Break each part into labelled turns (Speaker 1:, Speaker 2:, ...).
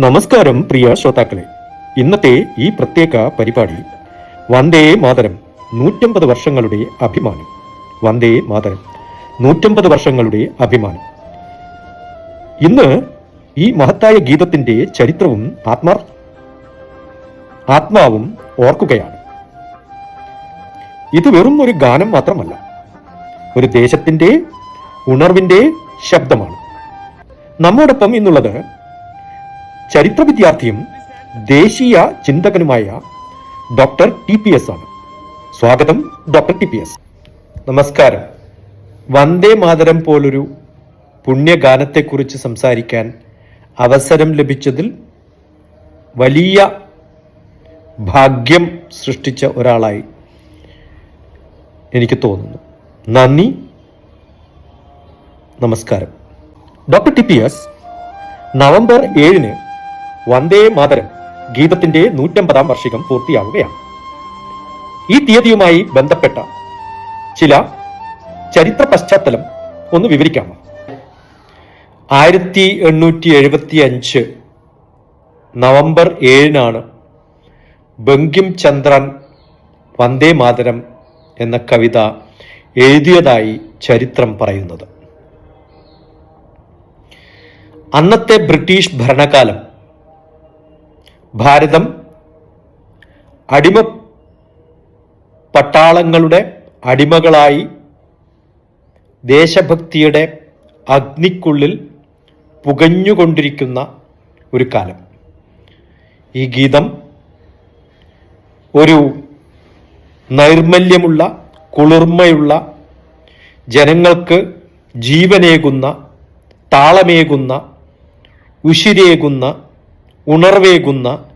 Speaker 1: നമസ്കാരം പ്രിയ ശ്രോതാക്കളെ. ഇന്നത്തെ ഈ പ്രത്യേക പരിപാടി വന്ദേ മാതരം നൂറ്റമ്പത് വർഷങ്ങളുടെ അഭിമാനം. വന്ദേ മാതരം നൂറ്റമ്പത് വർഷങ്ങളുടെ അഭിമാനം. ഇന്ന് ഈ മഹത്തായ ഗീതത്തിന്റെ ചരിത്രവും ആത്മാർ ആത്മാവും ഓർക്കുകയാണ്. ഇത് വെറും ഒരു ഗാനം മാത്രമല്ല ഒരു ദേശത്തിന്റെ ഉണർവിന്റെ ശബ്ദമാണ്. നമ്മോടൊപ്പം ഇന്നുള്ളത് ചരിത്ര വിദ്യാർത്ഥിയും ദേശീയ ചിന്തകനുമായ ഡോക്ടർ ടി പി എസ് ആണ്. സ്വാഗതം ഡോക്ടർ ടി പി എസ്. നമസ്കാരം. വന്ദേ മാതരം പോലൊരു പുണ്യഗാനത്തെക്കുറിച്ച് സംസാരിക്കാൻ അവസരം ലഭിച്ചതിൽ വലിയ ഭാഗ്യം സൃഷ്ടിച്ച ഒരാളായി എനിക്ക് തോന്നുന്നു. നന്ദി. നമസ്കാരം. Doctor T P S November ഏഴിന് വന്ദേ മാതരം ഗീതത്തിന്റെ നൂറ്റമ്പതാം വർഷികം പൂർത്തിയാവുകയാണ്. ഈ തീയതിയുമായി ബന്ധപ്പെട്ട ചില ചരിത്ര പശ്ചാത്തലം ഒന്ന് വിവരിക്കാമോ? ആയിരത്തി എണ്ണൂറ്റി എഴുപത്തി അഞ്ച് നവംബർ ഏഴിനാണ് ബങ്കിം ചന്ദ്രൻ വന്ദേ മാതരം എന്ന കവിത എഴുതിയതായി ചരിത്രം പറയുന്നത്. അന്നത്തെ ബ്രിട്ടീഷ് ഭരണകാലം ഭാരതം അടിമ പട്ടാളങ്ങളുടെ അടിമകളായി ദേശഭക്തിയുടെ അഗ്നിക്കുള്ളിൽ പുകഞ്ഞുകൊണ്ടിരിക്കുന്ന ഒരു കാലം. ഈ ഗീതം ഒരു നൈർമല്യമുള്ള കുളിർമയുള്ള ജനങ്ങൾക്ക് ജീവനേകുന്ന താളമേകുന്ന ഉശിരേകുന്ന ഉണർവേകുന്ന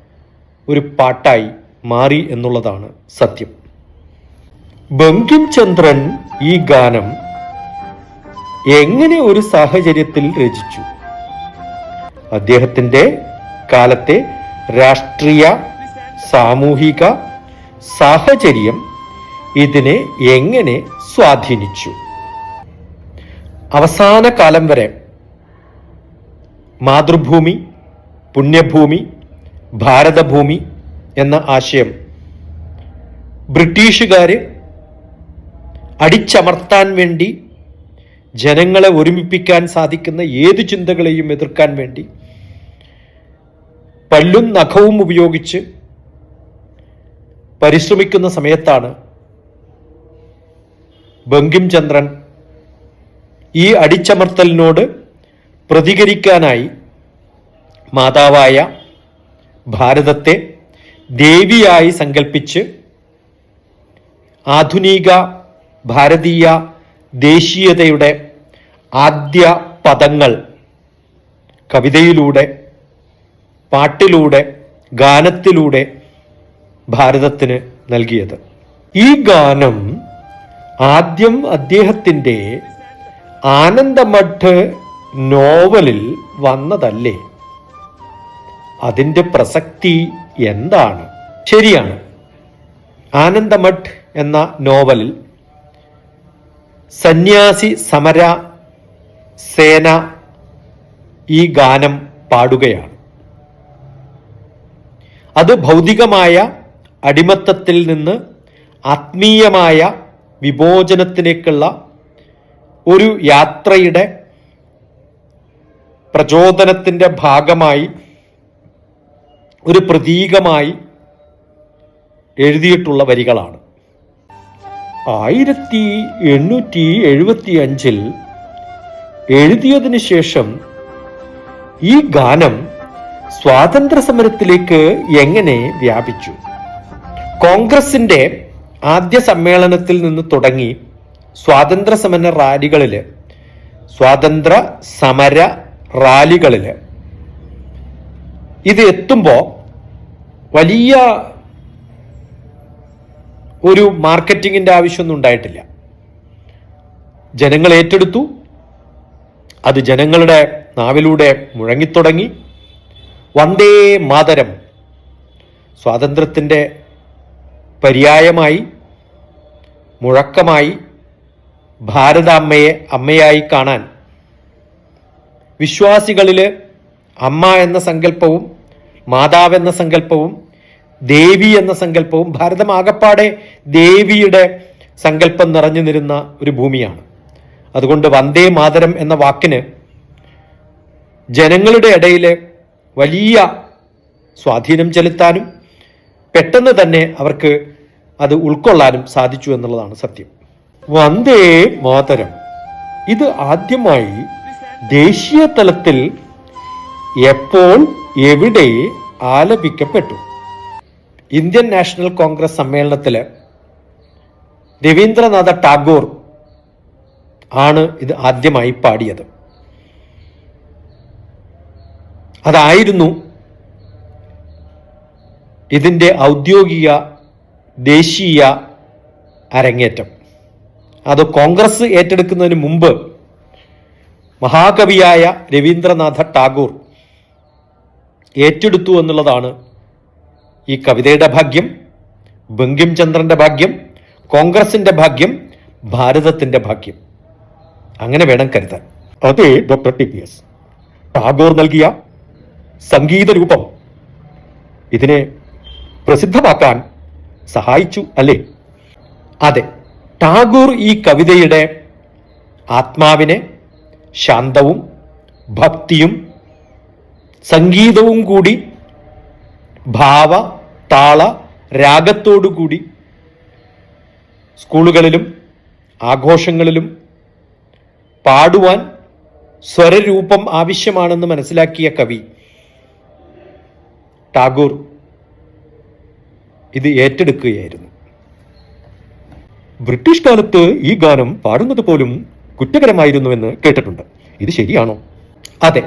Speaker 1: ഒരു പാട്ടായി മാറി എന്നുള്ളതാണ് സത്യം. ബങ്കിം ചന്ദ്രൻ ഈ ഗാനം എങ്ങനെ ഒരു സാഹചര്യത്തിൽ രചിച്ചു? അദ്ദേഹത്തിന്റെ കാലത്തെ രാഷ്ട്രീയ സാമൂഹിക സാഹചര്യം ഇതിനെ എങ്ങനെ സ്വാധീനിച്ചു? അവസാന കാലം വരെ മാതൃഭൂമി പുണ്യഭൂമി ഭാരതഭൂമി എന്ന ആശയം ബ്രിട്ടീഷുകാർ അടിച്ചമർത്താൻ വേണ്ടി ജനങ്ങളെ ഒരുമിപ്പിക്കാൻ സാധിക്കുന്ന ഏത് ചിന്തകളെയും എതിർക്കാൻ വേണ്ടി പല്ലും നഖവും ഉപയോഗിച്ച് പരിശ്രമിക്കുന്ന സമയത്താണ് ബങ്കിം ചന്ദ്രൻ ഈ അടിച്ചമർത്തലിനോട് പ്രതികരിക്കാനായി മാതാവായ ഭാരതത്തെ ദേവിയായി സങ്കല്പിച്ച് ആധുനിക ഭാരതീയ ദേശീയതയുടെ ആദ്യ പദങ്ങൾ കവിതയിലൂടെ പാട്ടിലൂടെ ഗാനത്തിലൂടെ ഭാരതത്തിന് നൽകിയത്. ഈ ഗാനം ആദ്യം അദ്ദേഹത്തിന്റെ ആനന്ദമഠ് നോവലിൽ വന്നതല്ലേ? അതിന്റെ പ്രസക്തി എന്താണ്? ശരിയാണ്. ആനന്ദമഠ് എന്ന നോവലിൽ സന്യാസി സമര സേന ഈ ഗാനം പാടുകയാണ്. അത് ഭൗതികമായ അടിമത്തത്തിൽ നിന്ന് ആത്മീയമായ വിമോചനത്തിലേക്കുള്ള ഒരു യാത്രയുടെ പ്രചോദനത്തിന്റെ ഭാഗമായി ഒരു പ്രതീകമായി എഴുതിയിട്ടുള്ള വരികളാണ്. ആയിരത്തി എണ്ണൂറ്റി എഴുപത്തി അഞ്ചിൽ എഴുതിയതിനു ശേഷം ഈ ഗാനം സ്വാതന്ത്ര്യ സമരത്തിലേക്ക് എങ്ങനെ വ്യാപിച്ചു? കോൺഗ്രസിന്റെ ആദ്യ സമ്മേളനത്തിൽ നിന്ന് തുടങ്ങി സ്വാതന്ത്ര്യ സമര റാലികളിൽ സ്വാതന്ത്ര്യ സമര റാലികളിൽ ഇത് എത്തുമ്പോൾ വലിയ ഒരു മാർക്കറ്റിങ്ങിന്റെ ആവശ്യമൊന്നും ഉണ്ടായിട്ടില്ല. ജനങ്ങൾ ഏറ്റെടുത്തു. അത് ജനങ്ങളുടെ നാവിലൂടെ മുഴങ്ങിത്തുടങ്ങി. വന്ദേ മാതരം. സ്വാതന്ത്ര്യത്തിന്റെ പര്യായമായി മുഴക്കമായി ഭാരതാമ്മയെ അമ്മയായി കാണാൻ വിശ്വാസികളിൽ അമ്മ എന്ന സങ്കല്പവും മാതാവ് എന്ന സങ്കല്പവും ദേവി എന്ന സങ്കല്പവും ഭാരതം ആകപ്പാടെ ദേവിയുടെ സങ്കല്പം നിറഞ്ഞു നിരുന്ന ഒരു ഭൂമിയാണ്. അതുകൊണ്ട് വന്ദേ മാതരം എന്ന വാക്കിന് ജനങ്ങളുടെ ഇടയിൽ വലിയ സ്വാധീനം ചെലുത്താനും പെട്ടെന്ന് തന്നെ അവർക്ക് അത് ഉൾക്കൊള്ളാനും സാധിച്ചു എന്നുള്ളതാണ് സത്യം. വന്ദേ മാതരം. ഇത് ആദ്യമായി ദേശീയ തലത്തിൽ എപ്പോൾ എവിടെ ആലപിക്കപ്പെട്ടു? ഇന്ത്യൻ നാഷണൽ കോൺഗ്രസ് സമ്മേളനത്തിൽ രവീന്ദ്രനാഥ ടാഗോർ ആണ് ഇത് ആദ്യമായി പാടിയത്. അതായിരുന്നു ഇതിന്റെ ഔദ്യോഗിക ദേശീയ അരങ്ങേറ്റം. അത് കോൺഗ്രസ് ഏറ്റെടുക്കുന്നതിന് മുമ്പ് മഹാകവിയായ രവീന്ദ്രനാഥ ടാഗോർ ഏറ്റെടുത്തു എന്നുള്ളതാണ് ഈ കവിതയുടെ ഭാഗ്യം ബങ്കിം ചന്ദ്രന്റെ ഭാഗ്യം കോൺഗ്രസിന്റെ ഭാഗ്യം ഭാരതത്തിന്റെ ഭാഗ്യം. അങ്ങനെ വേണം കരുതാൻ. അതെ doctor T P S. Tagore നൽകിയ സംഗീത രൂപം ഇതിനെ പ്രസിദ്ധമാക്കാൻ സഹായിച്ചു അല്ലേ? അതെ ടാഗോർ ഈ കവിതയുടെ ആത്മാവിനെ ശാന്തവും ഭക്തിയും സംഗീതവും കൂടി ഭാവ താള രാഗത്തോടുകൂടി സ്കൂളുകളിലും ആഘോഷങ്ങളിലും പാടുവാൻ സ്വരരൂപം ആവശ്യമാണെന്ന് മനസ്സിലാക്കിയ കവി ടാഗോർ ഇത് ഏറ്റെടുക്കുകയായിരുന്നു. ബ്രിട്ടീഷ് കാലത്ത് ഈ ഗാനം പാടുന്നത് പോലും കുറ്റകരമായിരുന്നുവെന്ന് കേട്ടിട്ടുണ്ട്. ഇത് ശരിയാണോ? അതെ.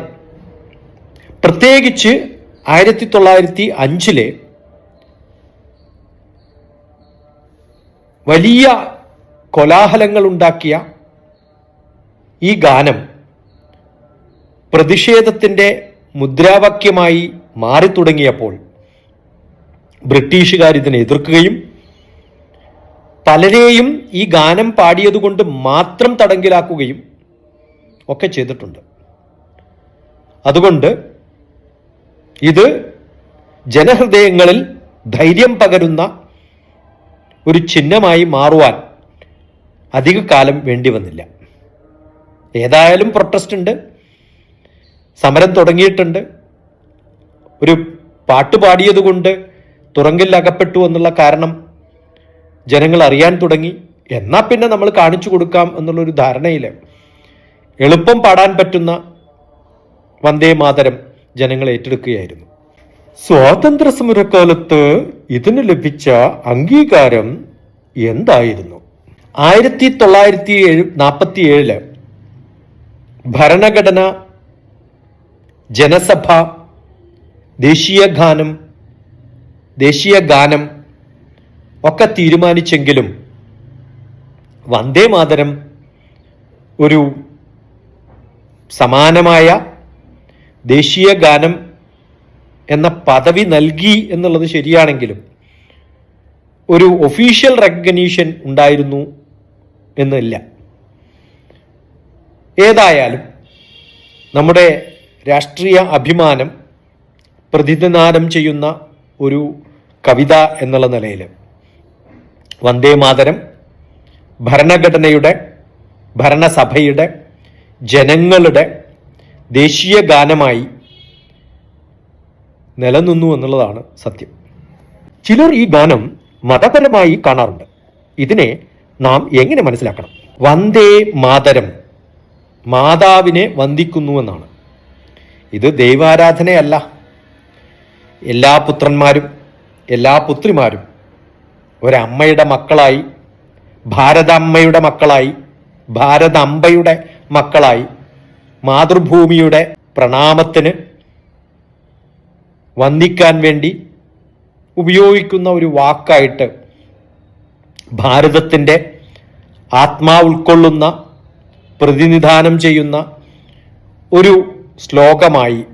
Speaker 1: പ്രത്യേകിച്ച് ആയിരത്തി തൊള്ളായിരത്തി അഞ്ചിലെ വലിയ കോലാഹലങ്ങൾ ഉണ്ടാക്കിയ ഈ ഗാനം പ്രതിഷേധത്തിന്റെ മുദ്രാവാക്യമായി മാറി തുടങ്ങിയപ്പോൾ ബ്രിട്ടീഷുകാർ ഇതിനെ എതിർക്കുകയും പലരെയും ഈ ഗാനം പാടിയതുകൊണ്ട് മാത്രം തടങ്കിലാക്കുകയും ഒക്കെ ചെയ്തിട്ടുണ്ട്. അതുകൊണ്ട് ഇത് ജനഹൃദയങ്ങളിൽ ധൈര്യം പകരുന്ന ഒരു ചിഹ്നമായി മാറുവാൻ അധിക കാലം വേണ്ടി വന്നില്ല. ഏതായാലും പ്രൊട്ടസ്റ്റ് ഉണ്ട്. സമരം തുടങ്ങിയിട്ടുണ്ട്. ഒരു പാട്ട് പാടിയതുകൊണ്ട് തുറങ്കിൽ അകപ്പെട്ടു എന്നുള്ള കാരണം ജനങ്ങൾ അറിയാൻ തുടങ്ങി. എന്നാൽ പിന്നെ നമ്മൾ കാണിച്ചു കൊടുക്കാം എന്നുള്ളൊരു ധാരണയിൽ എളുപ്പം പാടാൻ പറ്റുന്ന വന്ദേ മാതരം ജനങ്ങൾ ഏറ്റെടുക്കുകയായിരുന്നു. സ്വാതന്ത്ര്യ സമരക്കാലത്ത് ഇതിന് ലഭിച്ച അംഗീകാരം എന്തായിരുന്നു? ആയിരത്തി തൊള്ളായിരത്തി ഏഴ് നാൽപ്പത്തി ഏഴിൽ ഭരണഘടന ജനസഭ ദേശീയ ഗാനം ദേശീയ ഗാനം ഒക്കെ തീരുമാനിച്ചെങ്കിലും വന്ദേ മാതരം ഒരു സമാനമായ ദേശീയ ഗാനം എന്ന പദവി നൽകി എന്നുള്ളത് ശരിയാണെങ്കിലും ഒരു ഒഫീഷ്യൽ റെക്കഗ്നീഷൻ ഉണ്ടായിരുന്നു എന്നില്ല. ഏതായാലും നമ്മുടെ രാഷ്ട്രീയ അഭിമാനം പ്രതിനിധാനം ചെയ്യുന്ന ഒരു കവിത എന്നുള്ള നിലയിൽ വന്ദേ മാതരം ഭരണഘടനയുടെ ഭരണസഭയുടെ ജനങ്ങളുടെ ദേശീയ ഗാനമായി നിലനിന്നു എന്നുള്ളതാണ് സത്യം. ചിലർ ഈ ഗാനം മതപരമായി കാണാറുണ്ട്. ഇതിനെ നാം എങ്ങനെ മനസ്സിലാക്കണം? വന്ദേ മാതരം. മാതാവിനെ വന്ദിക്കുന്നു എന്നാണ്. ഇത് ദൈവാരാധനയല്ല. എല്ലാ പുത്രന്മാരും എല്ലാ പുത്രിമാരും ഒരമ്മയുടെ മക്കളായി ഭാരതമ്മയുടെ മക്കളായി ഭാരതമ്പയുടെ മക്കളായി മാതൃഭൂമിയുടെ പ്രണാമത്തിന് വന്ദിക്കാൻ വേണ്ടി ഉപയോഗിക്കുന്ന ഒരു വാക്കായിട്ട് ഭാരതത്തിന്റെ ആത്മാ ഉൾക്കൊള്ളുന്ന പ്രതിനിധാനം ചെയ്യുന്ന ഒരു ശ്ലോകമായി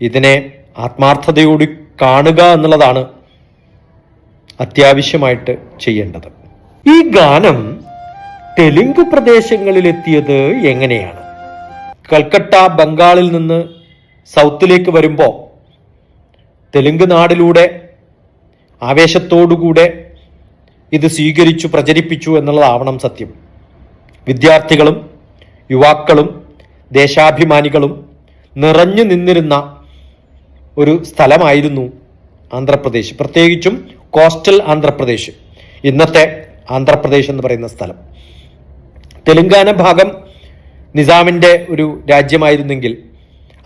Speaker 1: ഇതിനെ ആത്മാർത്ഥതയോട് കാണുക എന്നുള്ളതാണ് അത്യാവശ്യമായിട്ട് ചെയ്യേണ്ടത്. ഈ ഗാനം തെലുങ്ക് പ്രദേശങ്ങളിലെത്തിയത് എങ്ങനെയാണ്? കൽക്കട്ട ബംഗാളിൽ നിന്ന് സൗത്തിലേക്ക് വരുമ്പോൾ തെലുങ്ക് നാടിലൂടെ ആവേശത്തോടുകൂടെ ഇത് സ്വീകരിച്ചു പ്രചരിപ്പിച്ചു എന്നുള്ളതാവണം സത്യം. വിദ്യാർത്ഥികളും യുവാക്കളും ദേശാഭിമാനികളും നിറഞ്ഞു നിന്നിരുന്ന ഒരു സ്ഥലമായിരുന്നു ആന്ധ്രാപ്രദേശ്. പ്രത്യേകിച്ചും കോസ്റ്റൽ ആന്ധ്രാപ്രദേശ്. ഇന്നത്തെ ആന്ധ്രാപ്രദേശ് എന്ന് പറയുന്ന സ്ഥലം. തെലുങ്കാന ഭാഗം നിസാമിന്റെ ഒരു രാജ്യമായിരുന്നെങ്കിൽ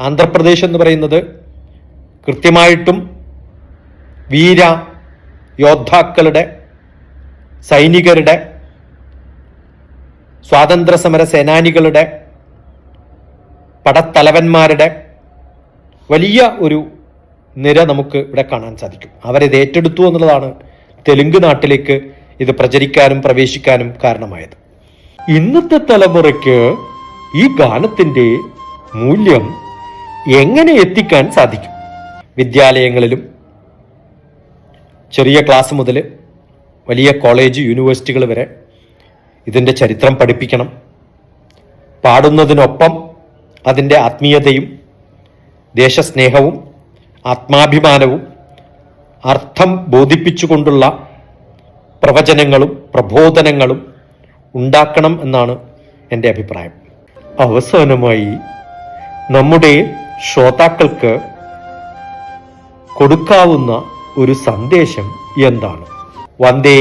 Speaker 1: ആന്ധ്രാപ്രദേശ് എന്ന് പറയുന്നത് കൃത്യമായിട്ടും വീര യോദ്ധാക്കളുടെ സൈനികരുടെ സ്വാതന്ത്ര്യ സമര സേനാനികളുടെ പടത്തലവന്മാരുടെ വലിയ ഒരു നിര നമുക്ക് ഇവിടെ കാണാൻ സാധിക്കും. അവരിത് ഏറ്റെടുത്തു എന്നുള്ളതാണ് തെലുങ്ക് നാട്ടിലേക്ക് ഇത് പ്രചരിക്കാനും പ്രവേശിക്കാനും കാരണമായത്. ഇന്നത്തെ തലമുറയ്ക്ക് ഈ ഗാനത്തിന്റെ മൂല്യം എങ്ങനെ എത്തിക്കാൻ സാധിക്കും? വിദ്യാലയങ്ങളിലും ചെറിയ ക്ലാസ് മുതൽ വലിയ കോളേജ് യൂണിവേഴ്സിറ്റികൾ വരെ ഇതിന്റെ ചരിത്രം പഠിപ്പിക്കണം. പാടുന്നതിനൊപ്പം അതിന്റെ ആത്മീയതയും ദേശസ്നേഹവും ആത്മാഭിമാനവും അർത്ഥം ബോധിപ്പിച്ചുകൊണ്ടുള്ള പ്രവചനങ്ങളും പ്രബോധനങ്ങളും ഉണ്ടാക്കണം എന്നാണ് എന്റെ അഭിപ്രായം. അവസാനമായി നമ്മുടെ ശ്രോതാക്കൾക്ക് കൊടുക്കാവുന്ന ഒരു സന്ദേശം എന്താണ്? വന്ദേ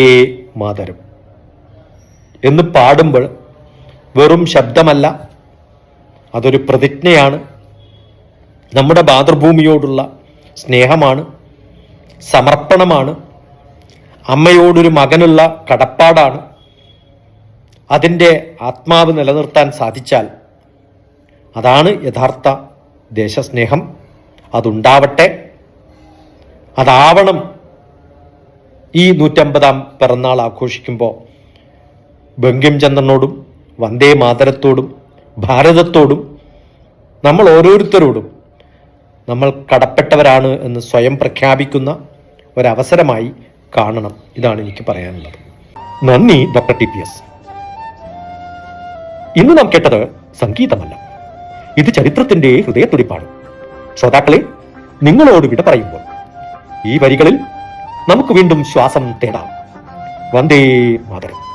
Speaker 1: മാതരം എന്ന് പാടുമ്പോൾ വെറും ശബ്ദമല്ല അതൊരു പ്രതിജ്ഞയാണ്. നമ്മുടെ മാതൃഭൂമിയോടുള്ള സ്നേഹമാണ് സമർപ്പണമാണ് അമ്മയോടൊരു മകനുള്ള കടപ്പാടാണ്. അതിന്റെ ആത്മാവ് നിലനിർത്താൻ സാധിച്ചാൽ അതാണ് യഥാർത്ഥ ദേശസ്നേഹം. അതുണ്ടാവട്ടെ. അതാവണം ഈ നൂറ്റമ്പതാം പിറന്നാൾ ആഘോഷിക്കുമ്പോൾ ബങ്കിം ചന്ദ്രനോടും വന്ദേ മാതരത്തോടും ഭാരതത്തോടും നമ്മൾ ഓരോരുത്തരോടും നമ്മൾ കടപ്പെട്ടവരാണ് എന്ന് സ്വയം പ്രഖ്യാപിക്കുന്ന ഒരവസരമായി കാണണം. ഇതാണ് എനിക്ക് പറയാനുള്ളത്. നന്ദി ഡോക്ടർ ടി പി എസ്. ഇന്ന് നാം കേട്ടത് സംഗീതമല്ല. ഇത് ചരിത്രത്തിന്റെ ഹൃദയത്തുടിപ്പാണ്. ശ്രോതാക്കളെ നിങ്ങളോട് വിട പറയുമ്പോൾ ഈ വരികളിൽ നമുക്ക് വീണ്ടും ശ്വാസം തേടാം. വന്ദേ മാതരം.